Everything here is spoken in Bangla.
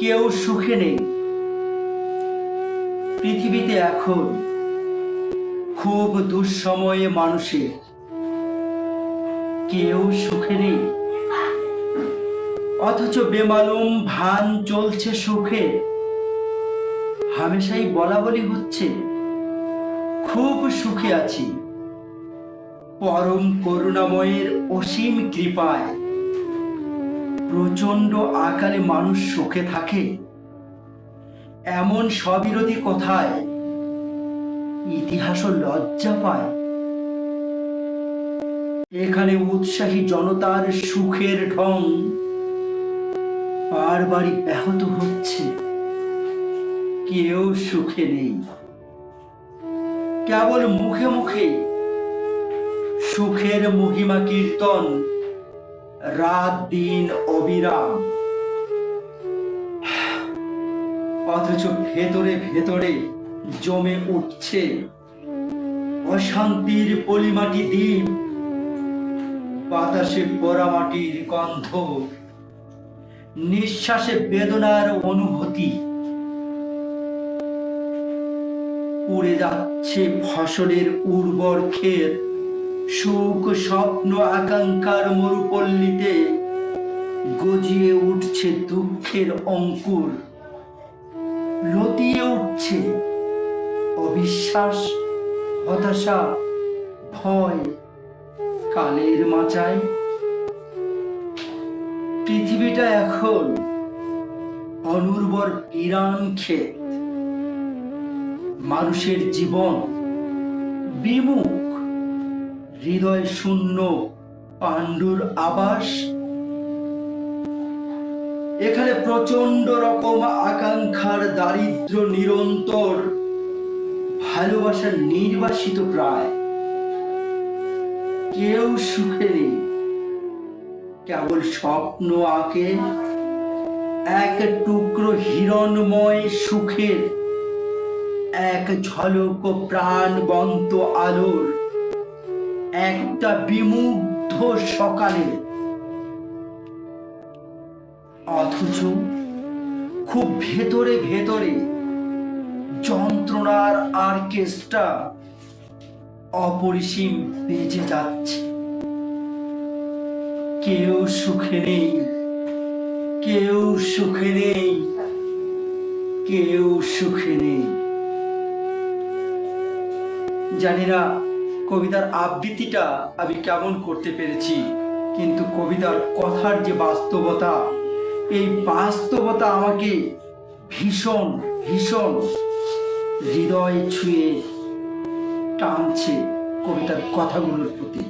কেউ সুখে নেই। পৃথিবীতে এখন খুব দুঃসময়ে মানুষের কেউ সুখে নেই। অথচ বেমালুম ভান চলছে সুখে। হামেশাই বলা বলি হচ্ছে, খুব সুখে আছি। পরম করুণাময়ের অসীম কৃপায়। প্রচণ্ড আকারে মানুষ সুখে থাকে। এমন স্ববিরোধী কথায় ইতিহাসও লজ্জা পায়। এখানে উৎসাহী জনতার সুখের ঢং বারবারই ব্যাহত হচ্ছে। কেউ সুখে নেই। কেবল মুখে মুখে সুখের মহিমা কীর্তন রাত, দিন, অবিরাম। অথচ ভেতরে ভেতরে জমে উঠছে অশান্তির পলিমাটি দ্বীপ, বাতাসে পোড়ামাটির গন্ধ, নিঃশ্বাসে বেদনার অনুভূতি। উড়ে যাচ্ছে ফসলের উর্বর ক্ষেত সুখ, স্বপ্ন, আকাঙ্ক্ষার মরুপল্লীতে গজিয়ে উঠছে দুঃখের অঙ্কুর। লতিয়ে উঠছে অবিশ্বাস, হতাশা, ভয় কালের মাচায়। পৃথিবীটা এখন অনুর্বর বিরান ক্ষেত। মানুষের জীবন বিমুখ হৃদয় শূন্য, পাণ্ডুর আবাস। এখানে প্রচণ্ড রকম আকাঙ্ক্ষার দারিদ্র নিরন্তর, ভালোবাসার নির্বাসিত প্রায়। কেউ সুখে নেই, কেবল স্বপ্ন আঁকে। এক টুকরো হিরণময় সুখের, এক ঝলক প্রাণবন্ত আলোর। একটা বিমুগ্ধ সকালে। অথচ খুব ভেতরে ভেতরে যন্ত্রণার আর্কেস্ট্রা অপরিসীম বেজে যাচ্ছে। কেউ সুখে নেই, কেউ সুখে নেই, কেউ সুখে নেই। জানি না কবিতার আবৃত্তিটা আমি কেমন করতে পেরেছি, কিন্তু কবিতার কথার যে বাস্তবতা, এই বাস্তবতা আমাকে ভীষণ ভীষণ হৃদয় ছুঁয়ে টানছে কবিতার কথাগুলোর প্রতি।